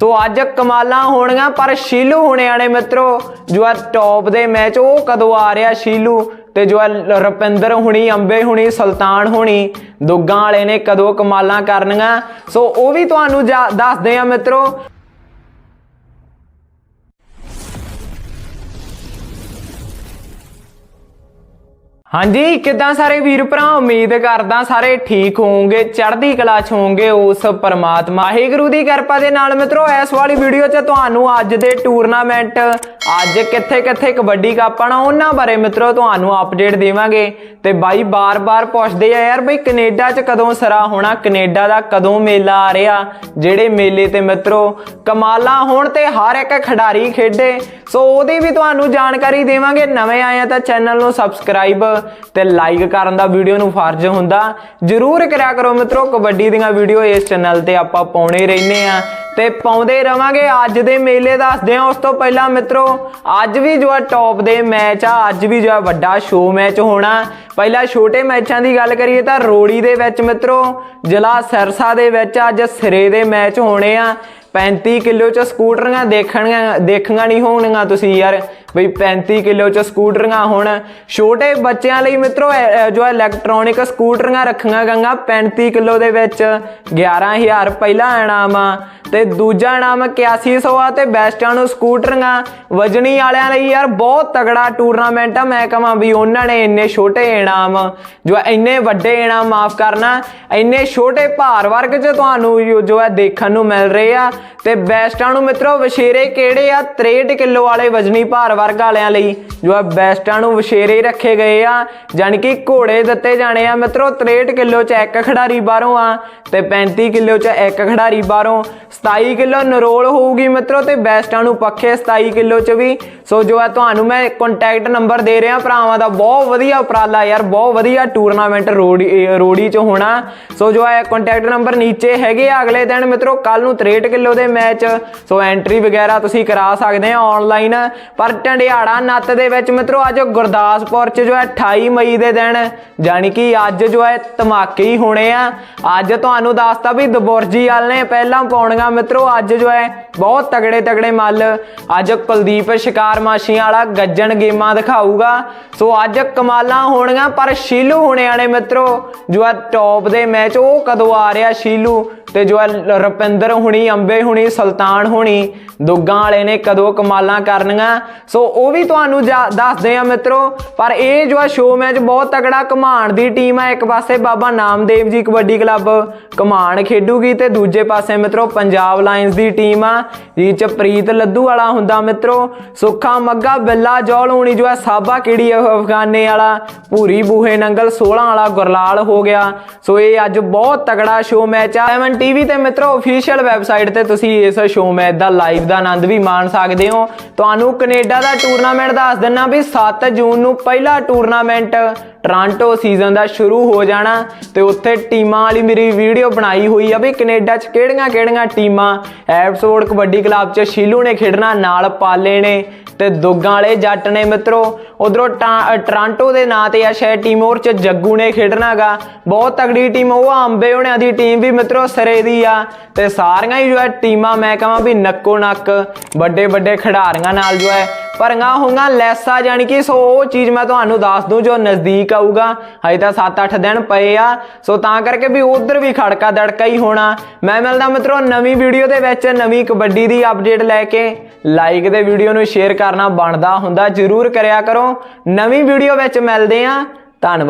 ਸੋ ਅੱਜ ਕਮਾਲਾਂ ਹੋਣੀਆਂ, ਪਰ ਸ਼ੀਲੂ ਹੋਣੇ ਵਾਲੇ ਮਿੱਤਰੋ, ਜੋ ਆ ਟੌਪ ਦੇ ਮੈਚ ਉਹ ਕਦੋਂ ਆ ਰਿਹਾ ਸ਼ੀਲੂ? ਤੇ ਜੋ ਆ ਰੁਪਿੰਦਰ ਹੁਣੀ, ਅੰਬੇ ਹੁਣੀ, ਸੁਲਤਾਨ ਹੁਣੀ, ਦੁੱਗਾਂ ਵਾਲੇ ਨੇ ਕਦੋਂ ਕਮਾਲਾਂ ਕਰਨੀਆਂ? ਸੋ ਉਹ ਵੀ ਤੁਹਾਨੂੰ ਜਾ- ਦੱਸਦੇ ਆ ਮਿੱਤਰੋ। ਹਾਂਜੀ, ਕਿਦਾਂ ਸਾਰੇ ਵੀਰ ਭਰਾ ਉਮੀਦ ਕਰਦਾ ਸਾਰੇ ਠੀਕ ਹੋਵੋਗੇ, ਚੜ੍ਹਦੀ ਕਲਾ ਚ ਹੋਵੋਗੇ ਉਸ ਪਰਮਾਤਮਾ। ਵਾਹਿਗੁਰੂ ਦੀ ਕਿਰਪਾ ਦੇ ਨਾਲ ਮਿੱਤਰੋ, ਇਸ ਵਾਲੀ ਵੀਡੀਓ 'ਚ ਤੁਹਾਨੂੰ ਅੱਜ ਦੇ ਟੂਰਨਾਮੈਂਟ ਅੱਜ ਕਿੱਥੇ ਕਿੱਥੇ ਕਬੱਡੀ ਕੱਪ ਆਣਾ ਉਹਨਾਂ ਬਾਰੇ ਮਿੱਤਰੋ ਤੁਹਾਨੂੰ ਅਪਡੇਟ ਦੇਵਾਂਗੇ। ਤੇ ਬਾਈ ਬਾਰ-ਬਾਰ ਪੁੱਛਦੇ ਆ, ਯਾਰ ਬਈ ਕੈਨੇਡਾ 'ਚ ਕਦੋਂ ਸਰਾ ਹੋਣਾ? ਕੈਨੇਡਾ ਦਾ ਕਦੋਂ ਮੇਲਾ ਆ ਰਿਹਾ? ਜਿਹੜੇ ਮੇਲੇ ਤੇ ਮਿੱਤਰੋ, ਕਮਾਲਾਂ ਹੋਣ ਤੇ ਹਰ ਇੱਕ ਖਿਡਾਰੀ ਖੇਡੇ। ਸੋ ਉਹਦੀ ਵੀ ਤੁਹਾਨੂੰ ਜਾਣਕਾਰੀ ਦੇਵਾਂਗੇ। ਨਵੇਂ ਆਏ ਆ ਤਾਂ ਚੈਨਲ ਨੂੰ ਸਬਸਕ੍ਰਾਈਬ ਤੇ ਲਾਈਕ ਕਰਨ ਦਾ ਵੀਡੀਓ ਨੂੰ ਫਰਜ਼ ਹੁੰਦਾ। ਜਰੂਰ ਕਰਿਆ ਕਰੋ ਮਿੱਤਰੋ, ਕਬੱਡੀ ਦੀਆਂ ਵੀਡੀਓ ਇਸ ਚੈਨਲ ਤੇ ਆਪਾਂ ਪਾਉਣੇ ਰਹਿੰਦੇ ਆ। ਤੇ ਪਾਉਂਦੇ ਰਵਾਂਗੇ। ਅੱਜ ਦੇ ਮੇਲੇ ਦੱਸਦੇ ਹਾਂ। ਉਸ ਤੋਂ ਪਹਿਲਾਂ ਮਿੱਤਰੋ, ਅੱਜ ਵੀ ਜੋ ਆ ਟੌਪ ਦੇ ਮੈਚ ਆ, ਅੱਜ ਵੀ ਜੋ ਆ ਵੱਡਾ ਸ਼ੋਅ ਮੈਚ ਹੋਣਾ। ਪਹਿਲਾਂ ਛੋਟੇ ਮੈਚਾਂ ਦੀ ਗੱਲ ਕਰੀਏ ਤਾਂ ਰੋੜੀ ਦੇ ਵਿੱਚ ਮਿੱਤਰੋ, ਜ਼ਿਲ੍ਹਾ ਸਰਸਾ ਦੇ ਵਿੱਚ ਅੱਜ ਸਿਰੇ ਦੇ ਮੈਚ ਹੋਣੇ ਆ। 35 ਕਿਲੋ ਚ ਸਕੂਟਰੀਆਂ ਦੇਖਣੀਆਂ ਦੇਖੀਆਂ ਨਹੀਂ ਹੋਣਗੀਆਂ ਤੁਸੀਂ ਯਾਰ। ਬਈ 35 ਕਿਲੋ ਚ ਸਕੂਟਰੀਆਂ ਹੁਣ। ਛੋਟੇ ਬੱਚਿਆਂ ਲਈ ਮਿੱਤਰੋ ਜੋ ਇਲੈਕਟ੍ਰੋਨਿਕ ਸਕੂਟਰੀਆਂ ਰੱਖੀਆਂ ਗੰਗਾ 35 ਕਿਲੋ ਦੇ ਵਿੱਚ। 11000 ਪਹਿਲਾ ਇਨਾਮ ਆ। ਤੇ ਦੂਜਾ ਇਨਾਮ 8100 ਆ ਤੇ ਬੈਸਟਾਂ ਨੂੰ ਸਕੂਟਰੀਆਂ ਵਜਣੀ ਵਾਲਿਆਂ ਲਈ ਯਾਰ ਬਹੁਤ ਤਗੜਾ ਟੂਰਨਾਮੈਂਟ ਆ। ਮੈਂ ਕਹਾਂ ਵੀ ਉਹਨਾਂ ਨੇ ਇੰਨੇ ਛੋਟੇ ਇਨਾਮ, ਜੋ ਇੰਨੇ ਵੱਡੇ ਇਨਾਮ ਮਾਫ ਕਰਨਾ, ਇੰਨੇ ਛੋਟੇ ਭਾਰ ਵਰਗ 'ਚ ਤੁਹਾਨੂੰ ਜੋ- ਹੈ ਦੇਖਣ ਨੂੰ ਮਿਲ ਰਹੇ ਆ। ਤੇ ਬੈਸਟਾਂ ਨੂੰ ਮਿੱਤਰੋ ਵਸ਼ੇਰੇ ਕਿਹੜੇ ਆ? 63 ਕਿਲੋ ਵਾਲੇ ਵਜਨੀ ਭਾਰ ਵਰਗ ਵਾਲਿਆਂ ਲਈ। ਜੋ ਆ ਬੈਸਟਾਂ ਨੂੰ ਵਸ਼ੇਰੇ ਰੱਖੇ ਗਏ ਆ, ਜਾਣੀ ਕਿ ਘੋੜੇ ਦਿੱਤੇ ਜਾਣੇ ਆ। ਮਿੱਤਰੋ 63 ਕਿਲੋ 'ਚ ਇੱਕ ਖਿਡਾਰੀ ਬਾਹਰੋਂ ਆ ਤੇ 35 ਕਿਲੋ 'ਚ ਇੱਕ ਖਿਡਾਰੀ ਬਾਹਰੋਂ। 27 ਕਿਲੋ ਨਰੋਲ ਹੋਊਗੀ ਮਿੱਤਰੋ ਤੇ ਬੈਸਟਾਂ ਨੂੰ ਪੱਖੇ 27 ਕਿਲੋ 'ਚ ਵੀ। ਸੋ ਜੋ ਆ ਤੁਹਾਨੂੰ ਮੈਂ ਕੰਟੈਕਟ ਨੰਬਰ ਦੇ ਰਿਹਾ, ਭਰਾਵਾਂ ਦਾ ਬਹੁਤ ਵਧੀਆ ਉਪਰਾਲਾ ਯਾਰ, ਬਹੁਤ ਵਧੀਆ ਟੂਰਨਾਮੈਂਟ ਰੋੜੀ, ਇਹ ਰੋੜੀ 'ਚ ਹੋਣਾ। ਸੋ ਜੋ ਆ ਕੰਟੈਕਟ ਨੰਬਰ ਨੀਚੇ ਹੈਗੇ ਆ ਅਗਲੇ ਦਿਨ, ਮਿੱਤਰੋ ਕੱਲ ਨੂੰ 63 ਕਿਲੋ ਦੇ ਮੈਚ ਸੋ ਐਂਟਰੀ ਵਗੈਰਾ ਤੁਸੀਂ ਕਰਾ ਸਕਦੇ ਆ ਆਨਲਾਈਨ ਪਰ ਢੰਡਿਆੜਾ ਨੱਤ ਦੇ ਵਿੱਚ ਮਿੱਤਰੋ, ਅੱਜ ਗੁਰਦਾਸਪੁਰ 'ਚ ਜੋ ਹੈ 28 ਮਈ ਦੇ ਦਿਨ ਜਾਨੀ ਕਿ ਅੱਜ ਜੋ ਹੈ ਧਮਾਕੇ ਹੀ ਹੋਣੇ ਆ। ਅੱਜ ਤੁਹਾਨੂੰ ਦੱਸਤਾ ਵੀ ਦਬੁਰਜੀ ਵਾਲ ਨੇ ਪਹਿਲਾਂ ਪਾਉਣੀਆਂ ਮਿੱਤਰੋ, ਅੱਜ ਜੋ ਹੈ ਬਹੁਤ ਤਗੜੇ ਤਗੜੇ ਮੱਲ। ਅੱਜ ਕੁਲਦੀਪ ਸ਼ਿਕਾਰ ਮਾਸ਼ੀਆਂ ਵਾਲਾ ਗੱਜਣ ਗੇਮਾਂ ਦਿਖਾਊਗਾ। ਸੋ ਅੱਜ ਕਮਾਲਾਂ ਹੋਣੀਆਂ, ਪਰ ਸ਼ੀਲੂ ਹੋਣੇ ਵਾਲੇ ਮਿੱਤਰੋ, ਜੋ ਆ ਟੌਪ ਦੇ ਮੈਚ ਉਹ ਕਦੋਂ ਆ ਰਿਹਾ ਸ਼ੀਲੂ? ਤੇ ਜੋ ਆ ਰੁਪਿੰਦਰ ਹੁਣੀ, ਅੰਬੇ ਹੁਣੀ, ਸੁਲਤਾਨ ਹੁਣੀ, ਦੁੱਗਾਂ ਵਾਲੇ ਨੇ ਕਦੋਂ ਕਮਾਲਾਂ ਕਰਨੀਆਂ। ਸੋ ਉਹ ਵੀ ਤੁਹਾਨੂੰ ਜਾ- ਦੱਸਦੇ ਆ ਮਿੱਤਰੋ, ਪਰ ਇਹ ਜੋ ਆ ਸ਼ੋਅ ਮੈਚ ਬਹੁਤ ਤਗੜਾ ਕਮਾਣ ਦੀ ਟੀਮ ਆ। ਇੱਕ ਪਾਸੇ ਬਾਬਾ ਨਾਮਦੇਵ ਜੀ ਕਬੱਡੀ ਕਲੱਬ ਕਮਾਣ ਖੇਡੂਗੀ ਤੇ ਦੂਜੇ ਪਾਸੇ ਮਿੱਤਰੋ ਪੰਜਾਬ ਲਾਇਨਸ ਦੀ ਟੀਮ ਆ। ਜਿਹ ਚ ਪ੍ਰੀਤ ਲੱਦੂ ਵਾਲਾ ਹੁੰਦਾ ਮਿੱਤਰੋ। ਸੁੱਖਾ ਮੱਗਾ ਬਿੱਲਾ ਜੌਲ ਹੋਣੀ ਜੋ ਆ ਸਾਬਾ ਕਿੜੀ ਅਫਗਾਨੇ ਵਾਲਾ। ਪੂਰੀ ਬੂਹੇ ਨੰਗਲ 16 ਵਾਲਾ ਗੁਰਲਾਲ ਹੋ ਗਿਆ। ਸੋ ਇਹ ਅੱਜ ਬਹੁਤ ਤਗੜਾ ਸ਼ੋਅ ਮੈਚ ਆ। ਐਮਨ ਟੀਵੀ ਤੇ ਮਿੱਤਰੋ ਅਫੀਸ਼ੀਅਲ ਵੈਬਸਾਈਟ ਤੇ ਤੁਸੀਂ ਇਸ ਸ਼ੋਅ ਮੈਚ ਦਾ ਲਾਈਵ ਦਾ ਆਨੰਦ ਵੀ ਮਾਣ ਸਕਦੇ ਹੋ। ਤੁਹਾਨੂੰ ਕੈਨੇਡਾ ਦਾ ਟੂਰਨਾਮੈਂਟ ਦੱਸ ਦਿੰਨਾ ਵੀ 7 ਜੂਨ ਨੂੰ ਪਹਿਲਾ ਟੂਰਨਾਮੈਂਟ ਟੋਰਾਂਟੋ ਸੀਜ਼ਨ ਦਾ ਸ਼ੁਰੂ ਹੋ ਜਾਣਾ ਤੇ ਉੱਥੇ ਟੀਮਾਂ ਵਾਲੀ ਮੇਰੀ ਵੀਡੀਓ ਬਣਾਈ ਹੋਈ ਆ ਵੀ ਕੈਨੇਡਾ 'ਚ ਕਿਹੜੀਆਂ ਕਿਹੜੀਆਂ ਟੀਮਾਂ ਐਪਸੋਡ ਕਬੱਡੀ ਕਲੱਬ 'ਚ ਸ਼ੀਲੂ ਨੇ ਖੇਡਣਾ, ਨਾਲ ਪਾਲੇ ਨੇ ਤੇ ਦੋਗਾਂ ਵਾਲੇ ਜੱਟ ਨੇ ਮਿੱਤਰੋ, ਉਧਰੋਂ ਟੋਰਾਂਟੋ ਦੇ ਨਾਂ ਤੇ ਆ ਸ਼ਾਇਦ ਟੀਮੋਰ 'ਚ ਜੱਗੂ ਨੇ ਖੇਡਣਾਗਾ ਬਹੁਤ ਤਗੜੀ ਟੀਮ, ਉਹ ਆ ਅੰਬੇ ਹੋਣਿਆਂ ਦੀ ਟੀਮ ਵੀ ਮਿੱਤਰੋ ਸਰੇ ਦੀ ਆ। ਤੇ ਸਾਰੀਆਂ ਹੀ ਜੋ ਹੈ, ਟੀਮਾਂ, ਮੈਂ ਕਹਾਂ ਵੀ ਨੱਕੋ ਨੱਕ ਵੱਡੇ ਵੱਡੇ ਖਿਡਾਰੀਆਂ ਨਾਲ ਜੋ ਹੈ ਭਰੀਆਂ ਹੋਈਆਂ ਲੈਸਾ ਜਾਣੀ ਕਿ ਸੋ ਉਹ ਚੀਜ਼ ਮੈਂ ਤੁਹਾਨੂੰ ਦੱਸ ਦੂੰ ਜੋ ਨਜ਼ਦੀਕ ਆਊਗਾ। ਹਜੇ ਤਾਂ 7-8 ਦਿਨ ਪਏ ਆ। ਸੋ ਤਾਂ ਕਰਕੇ ਵੀ ਉਧਰ ਵੀ ਖੜਕਾ ਦੜਕਾ ਹੀ ਹੋਣਾ। ਮੈਂ ਮਿਲਦਾ ਮਿੱਤਰੋ ਨਵੀਂ ਵੀਡੀਓ ਦੇ ਵਿੱਚ ਨਵੀਂ ਕਬੱਡੀ ਦੀ ਅਪਡੇਟ ਲੈ ਕੇ। ਲਾਈਕ ਦੇ ਵੀਡੀਓ ਨੂੰ ਸ਼ੇਅਰ ਕਰਨਾ ਬਣਦਾ ਹੁੰਦਾ। ਜਰੂਰ ਕਰਿਆ ਕਰੋ। ਨਵੀਂ ਵੀਡੀਓ ਵਿੱਚ ਮਿਲਦੇ ਆ ਧੰਨਵਾਦ।